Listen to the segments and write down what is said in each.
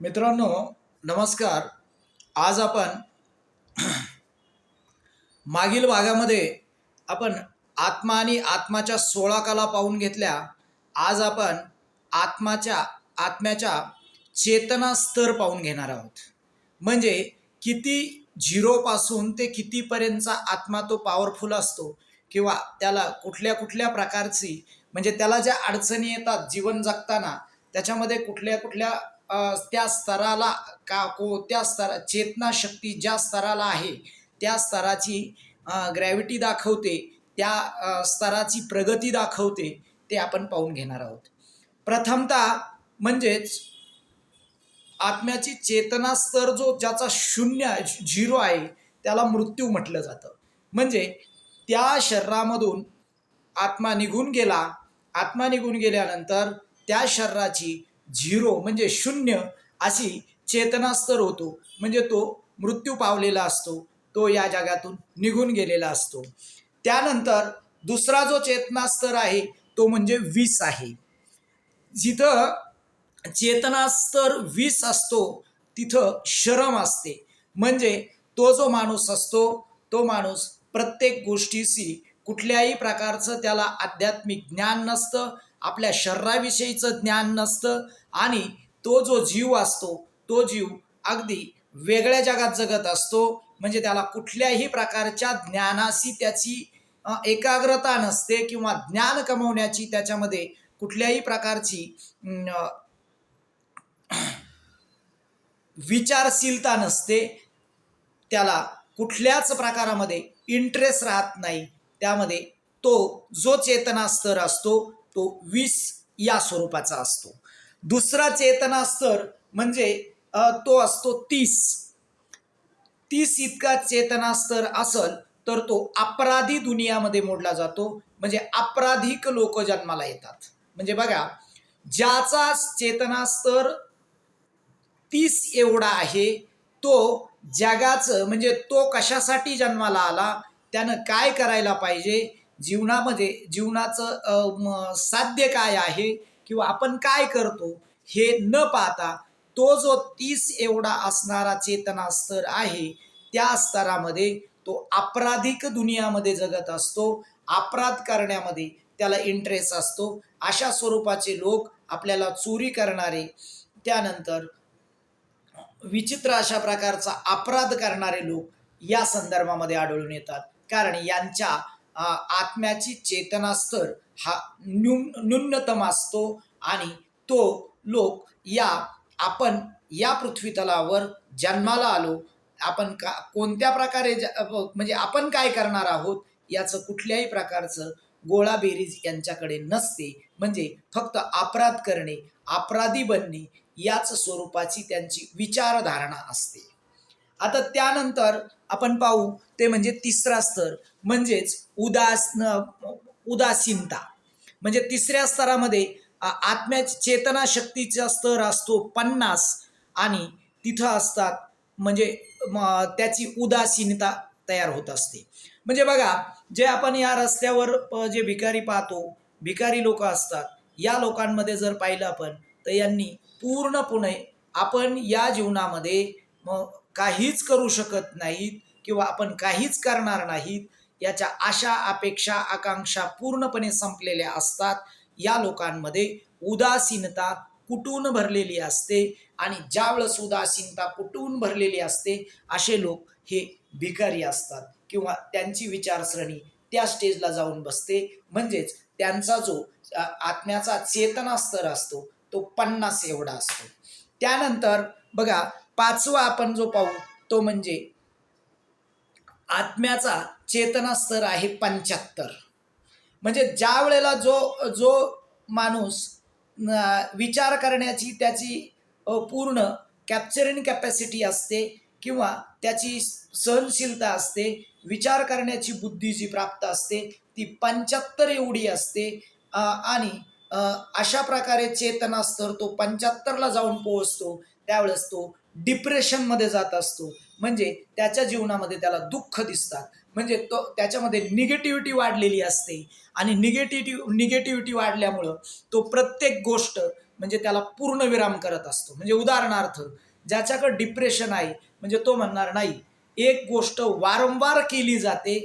मित्रांनो नमस्कार. आज आपण मागील भागामध्ये आपण आत्मा आणि आत्माच्या सोळा कला पाहून घेतल्या. आज आपण आत्माच्या आत्म्याच्या चेतना स्तर पाहून घेणार आहोत. म्हणजे किती झिरोपासून ते कितीपर्यंतचा आत्मा तो पॉवरफुल असतो किंवा त्याला कुठल्या कुठल्या प्रकारची म्हणजे त्याला ज्या अडचणी येतात जीवन जगताना त्याच्यामध्ये कुठल्या कुठल्या त्या स्तराला का कोणत्या स्तरा चेतना शक्ती ज्या स्तराला आहे त्या स्तराची ग्रॅव्हिटी दाखवते त्या स्तराची प्रगती दाखवते ते आपण पाहून घेणार आहोत. प्रथमतः म्हणजेच आत्म्याची चेतना स्तर जो ज्याचा शून्य झिरो आहे त्याला मृत्यू म्हटलं जातं. म्हणजे त्या शरीरामधून आत्मा निघून गेला आत्मा निघून गेल्यानंतर त्या शरीराची झिरो म्हणजे शून्य अशी चेतना स्तर होतो. म्हणजे तो मृत्यू पावलेला असतो. तो या जगातून निघून गेलेला असतो. त्यानंतर दुसरा जो चेतनास्तर आहे तो म्हणजे वीस आहे. जिथं चेतनास्तर वीस असतो तिथं शरम असते. म्हणजे तो जो माणूस असतो तो माणूस प्रत्येक गोष्टीशी कुठल्याही प्रकारचं त्याला आध्यात्मिक ज्ञान नसतं आपल्या शरीराविषयीचं ज्ञान नसतं आणि तो जो जीव असतो तो जीव अगदी वेगळ्या जगात जगत असतो. म्हणजे त्याला कुठल्याही प्रकारच्या ज्ञानाशी त्याची एकाग्रता नसते किंवा ज्ञान कमवण्याची त्याच्यामध्ये कुठल्याही प्रकारची विचारशीलता नसते. त्याला कुठल्याच प्रकारामध्ये इंटरेस्ट राहत नाही. त्यामध्ये तो जो चेतना स्तर असतो तो वीस या स्वरूपाचा असतो. दुसरा चेतना स्तर म्हणजे तो असतो तीस. तीस इतका चेतना स्तर असल तर तो अपराधी दुनियामध्ये मोडला जातो. म्हणजे अपराधिक लोक जन्माला येतात. म्हणजे बघा ज्याचा चेतना स्तर तीस एवढा आहे तो जगाचं म्हणजे तो कशासाठी जन्माला आला त्यानं काय करायला पाहिजे जीवनामध्ये जीवनाचं साध्य काय आहे किंवा आपण काय करतो हे न पाहता तो जो तीस एवढा असणारा चेतना स्तर आहे त्या स्तरामध्ये तो आपराधिक दुनियामध्ये जगत असतो अपराध करण्यामध्ये त्याला इंटरेस्ट असतो. अशा स्वरूपाचे लोक आपल्याला चोरी करणारे त्यानंतर विचित्र अशा प्रकारचा अपराध करणारे लोक या संदर्भामध्ये आढळून येतात. कारण यांच्या आत्म्याची चेतना स्तर हा न्यून न्यूनतम असतो आणि तो लोक या आपण या पृथ्वी तलावर जन्माला आलो आपण का कोणत्या प्रकारे ज- म्हणजे आपण काय करणार आहोत याचं कुठल्याही प्रकारचं गोळाबेरीज यांच्याकडे नसते. म्हणजे फक्त अपराध करणे अपराधी बनणे याच स्वरूपाची त्यांची विचारधारणा असते. आता त्यानंतर आपण पाहू ते म्हणजे तिसरा स्तर म्हणजेच उदास उदासीनता. म्हणजे तिसऱ्या स्तरामध्ये आत्म्या चेतना शक्तीचा स्तर असतो पन्नास आणि तिथं असतात म्हणजे त्याची उदासीनता तयार होत असते. म्हणजे बघा जे आपण या रस्त्यावर जे भिकारी पाहतो भिकारी लोक असतात या लोकांमध्ये जर पाहिलं आपण तर यांनी पूर्णपणे आपण या जीवनामध्ये मग काहीच करू शकत नाहीत किंवा आपण काहीच करणार नाहीत याच्या आशा अपेक्षा आकांक्षा पूर्णपणे संपलेल्या असतात. या लोकांमध्ये उदासीनता कुटून भरलेली असते आणि ज्यावेळेस उदासीनता कुटून भरलेली असते असे लोक हे भिकारी असतात किंवा त्यांची विचारसरणी त्या स्टेजला जाऊन बसते. म्हणजेच त्यांचा जो आत्म्याचा चेतना स्तर असतो तो पन्नास एवढा असतो. त्यानंतर बघा पाचवा आपण जो पाहू तो म्हणजे आत्म्याचा चेतना स्तर आहे पंच्याहत्तर. म्हणजे ज्या वेळेला जो जो माणूस विचार करण्याची त्याची पूर्ण कॅप्चरिंग कॅपॅसिटी असते किंवा त्याची सहनशीलता असते विचार करण्याची बुद्धी जी प्राप्त असते ती पंच्याहत्तर एवढी असते. आणि अशा प्रकारे चेतना स्तर तो पंच्याहत्तरला जाऊन पोहोचतो त्यावेळेस तो डिप्रेशनमध्ये जात असतो. म्हणजे त्याच्या जीवनामध्ये त्याला दुःख दिसतात. म्हणजे तो त्याच्यामध्ये निगेटिव्हिटी वाढलेली असते. आणि निगेटिव्हिटी निगेटिव्हिटी वाढल्यामुळं तो प्रत्येक गोष्ट म्हणजे त्याला पूर्ण विराम करत असतो. म्हणजे उदाहरणार्थ ज्याच्याकडे डिप्रेशन आहे म्हणजे तो म्हणणार नाही एक गोष्ट वारंवार केली जाते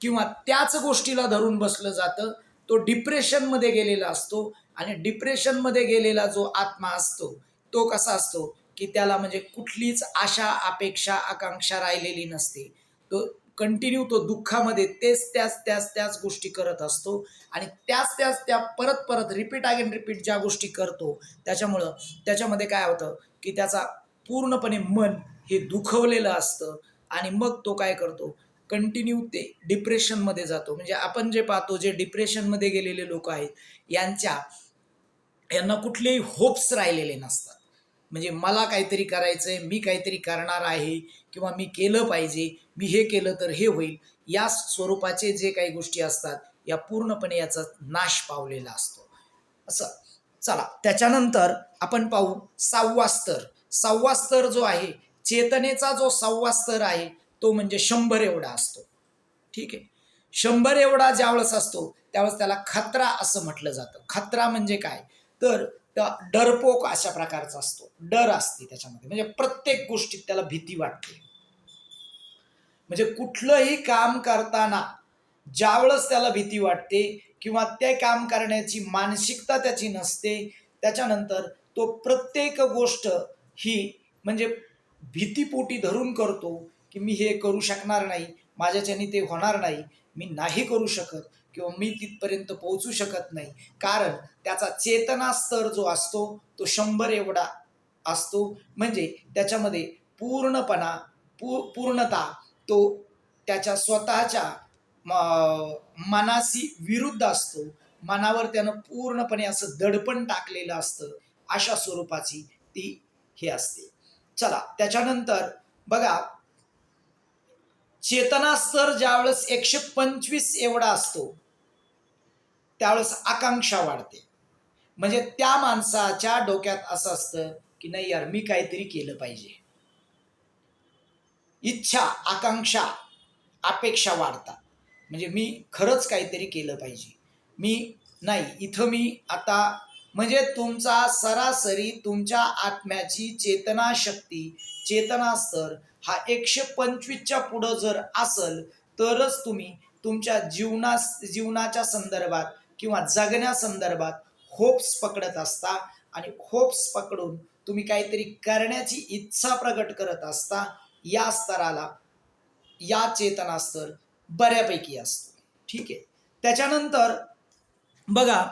किंवा त्याच गोष्टीला धरून बसलं जातं तो डिप्रेशनमध्ये गेलेला असतो. आणि डिप्रेशनमध्ये गेलेला जो आत्मा असतो तो कसा असतो? की त्याला म्हणजे कुठलीच आशा अपेक्षा आकांक्षा राहिलेली नसते. तो कंटिन्यू तो दुःखामध्ये तेच त्याच त्याच त्याच गोष्टी करत असतो आणि त्याच त्याच त्या परत परत रिपीट अगेन रिपीट ज्या गोष्टी करतो त्याच्यामुळं त्याच्यामध्ये काय होतं की त्याचा पूर्णपणे मन हे दुखवलेलं असतं आणि मग तो काय करतो? कंटिन्यू ते डिप्रेशनमध्ये जातो. म्हणजे आपण जे पाहतो जे डिप्रेशनमध्ये गेलेले लोक आहेत यांच्या यांना कुठलेही होप्स राहिलेले नसतात. म्हणजे मला काहीतरी करायचं आहे मी काहीतरी करणार आहे किंवा मी केलं पाहिजे मी हे केलं तर हे होईल या स्वरूपाचे जे काही गोष्टी असतात या पूर्णपणे याचा नाश पावलेला असतो. असं. चला त्याच्यानंतर आपण पाहू सहावा स्तर. सहावा स्तर जो आहे चेतनेचा जो सहावा स्तर आहे तो म्हणजे शंभर एवढा असतो. ठीक आहे? शंभर एवढा ज्यावेळेस असतो त्यावेळेस त्याला खतरा असं म्हटलं जातं. खतरा म्हणजे काय? तर डरपोक अशा प्रकारचा असतो. डर असते त्याच्यामध्ये. म्हणजे प्रत्येक गोष्टीत त्याला भीती वाटते. म्हणजे कुठलंही काम करताना ज्यावेळेस त्याला भीती वाटते किंवा ते काम करण्याची मानसिकता त्याची नसते त्याच्यानंतर तो प्रत्येक गोष्ट ही म्हणजे भीतीपोटी धरून करतो की मी हे करू शकणार नाही माझ्याच्याने ते होणार नाही मी नाही करू शकत. किंवा मी तिथपर्यंत पोहोचू शकत नाही. कारण त्याचा चेतना स्तर जो असतो तो शंभर एवढा असतो. म्हणजे त्याच्यामध्ये पूर्णपणा पू पूर्णता तो त्याच्या स्वतःच्या मनाशी विरुद्ध असतो. मनावर त्यानं पूर्णपणे असं दडपण टाकलेलं असतं. अशा स्वरूपाची ती हे असते. चला त्याच्यानंतर बघा चेतना स्तर ज्यावेळेस एकशे पंचवीस एवढा असतो त्यावेळेस आकांक्षा वाढते. म्हणजे त्या माणसाच्या डोक्यात असं असतं की नाही यार मी काहीतरी केलं पाहिजे. इच्छा आकांक्षा अपेक्षा वाढतात. म्हणजे मी खरंच काहीतरी केलं पाहिजे. मी नाही इथं मी आता म्हणजे तुमचा सरासरी तुमच्या आत्म्याची चेतना शक्ती चेतना स्तर हा एकशे पंचवीसच्या पुढं जर असल तरच तुम्ही तुमच्या जीवना जीवनाच्या संदर्भात किंवा जगण्या संदर्भात होप्स पकडत असता आणि होप्स पकडून तुम्ही काहीतरी करण्याची इच्छा प्रकट करत असता या स्तराला या चेतना स्तर बऱ्यापैकी असतो. ठीक आहे? त्याच्यानंतर बघा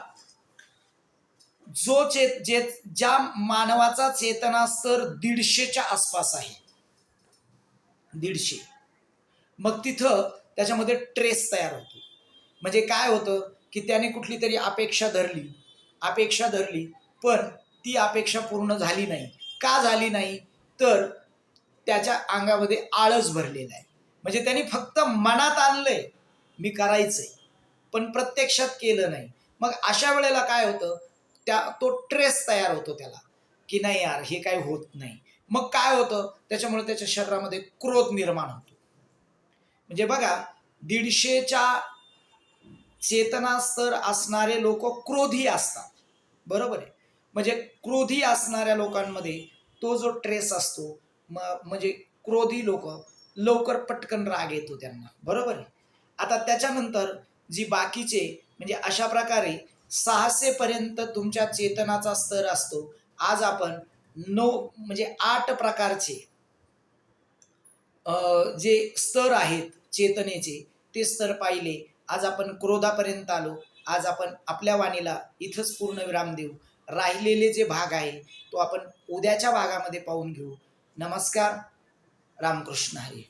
जो चेत जे ज्या मानवाचा चेतना स्तर दीडशेच्या आसपास आहे. दीडशे. मग तिथं त्याच्यामध्ये ट्रेस तयार होतो. म्हणजे काय होतं की त्याने कुठली तरी अपेक्षा धरली. अपेक्षा धरली पण ती अपेक्षा पूर्ण झाली नाही. का झाली नाही? तर त्याच्या अंगामध्ये आळस भरलेला आहे. म्हणजे त्यांनी फक्त मनात आणलंय मी करायचंय पण प्रत्यक्षात केलं नाही. मग अशा वेळेला काय होतं? त्या तो ट्रेस तयार होतो त्याला की नाही यार हे काय होत नाही. मग काय होतं? त्याच्यामुळे त्याच्या शरीरामध्ये क्रोध निर्माण होतो. म्हणजे बघा दीडशेच्या चेतना स्तर असणारे लोक क्रोधी असतात. बरोबर आहे? म्हणजे क्रोधी असणाऱ्या लोकांमध्ये तो जो ट्रेस असतो म म्हणजे क्रोधी लोक लवकर पटकन राग येतो त्यांना. बरोबर आहे? आता त्याच्यानंतर जी बाकीचे म्हणजे अशा प्रकारे सहाशेपर्यंत तुमच्या चेतनाचा स्तर असतो. आज आपण नऊ म्हणजे आठ प्रकारचे जे स्तर आहेत चेतनेचे ते स्तर पाहिले. आज आपण क्रोधापर्यंत आलो. आज आपण आपल्या वाणीला इथंच पूर्ण विराम देऊ. राहिलेले जे भाग आहे तो आपण उद्याच्या भागामध्ये पाहून घेऊ. नमस्कार. रामकृष्ण हरी.